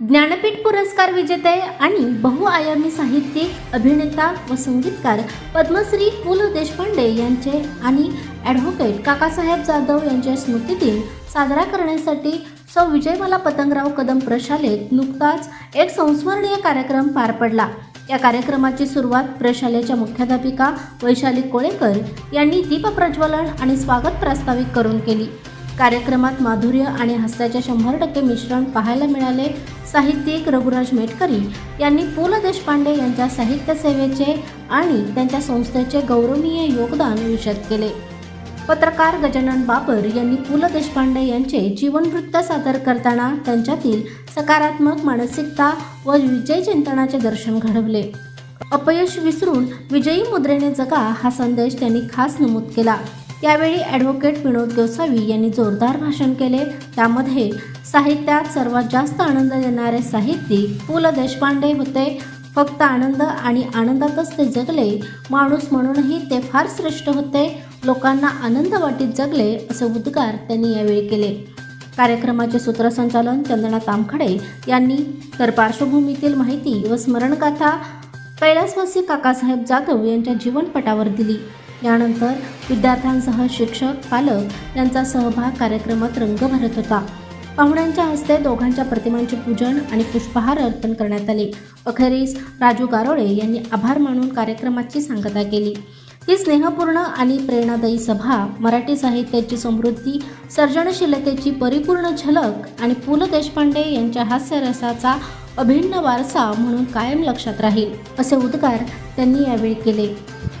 ज्ञानपीठ पुरस्कार विजेते आणि बहुआयामी साहित्यिक अभिनेता व संगीतकार पद्मश्री पु ल देशपांडे यांचे आणि ॲडव्होकेट काकासाहेब जाधव यांच्या स्मृतिदिन साजरा करण्यासाठी सौ विजयमाला पतंगराव कदम प्रशालेत नुकताच एक संस्मरणीय कार्यक्रम पार पडला. या कार्यक्रमाची सुरुवात प्रशालेच्या मुख्याध्यापिका वैशाली कोळेकर यांनी दीपप्रज्वलन आणि स्वागत प्रास्ताविक करून केली. कार्यक्रमात माधुर्य आणि हास्याचे शंभर टक्के मिश्रण पाहायला मिळाले. साहित्यिक रघुराज मेटकरी यांनी पु ल देशपांडे यांच्या साहित्य सेवेचे आणि त्यांच्या संस्थेचे गौरवनीय योगदान विशद केले. पत्रकार गजानन बाबर यांनी पु ल देशपांडे यांचे जीवनवृत्त सादर करताना त्यांच्यातील सकारात्मक मानसिकता व विजय चिंतनाचे दर्शन घडवले. अपयश विसरून विजयी मुद्रेने जगा हा संदेश त्यांनी खास नमूद केला. यावेळी ॲडव्होकेट विनोद गोसावी यांनी जोरदार भाषण केले. त्यामध्ये साहित्यात सर्वात जास्त आनंद देणारे साहित्यिक पु ल देशपांडे होते. फक्त आनंद आणि आनंदातच ते जगले. माणूस म्हणूनही ते फार श्रेष्ठ होते. लोकांना आनंद वाटीत जगले असे उद्गार त्यांनी यावेळी केले. कार्यक्रमाचे सूत्रसंचालन चंदना तामखडे यांनी. तर पार्श्वभूमीतील माहिती व स्मरणकथा कैलासवासी काकासाहेब जाधव यांच्या जीवनपटावर दिली. यानंतर विद्यार्थ्यांसह शिक्षक पालक यांचा सहभाग कार्यक्रमात रंग भरत होता. पाहुण्यांच्या हस्ते दोघांच्या प्रतिमांचे पूजन आणि पुष्पहार अर्पण करण्यात आले. अखेरीस राजू गारोळे यांनी आभार मानून कार्यक्रमाची सांगता केली. ही स्नेहपूर्ण आणि प्रेरणादायी सभा मराठी साहित्याची समृद्धी सर्जनशीलतेची परिपूर्ण झलक आणि पु. ल. देशपांडे यांच्या हास्यरसाचा अभिन्न वारसा म्हणून कायम लक्षात राहील असे उद्गार त्यांनी यावेळी केले.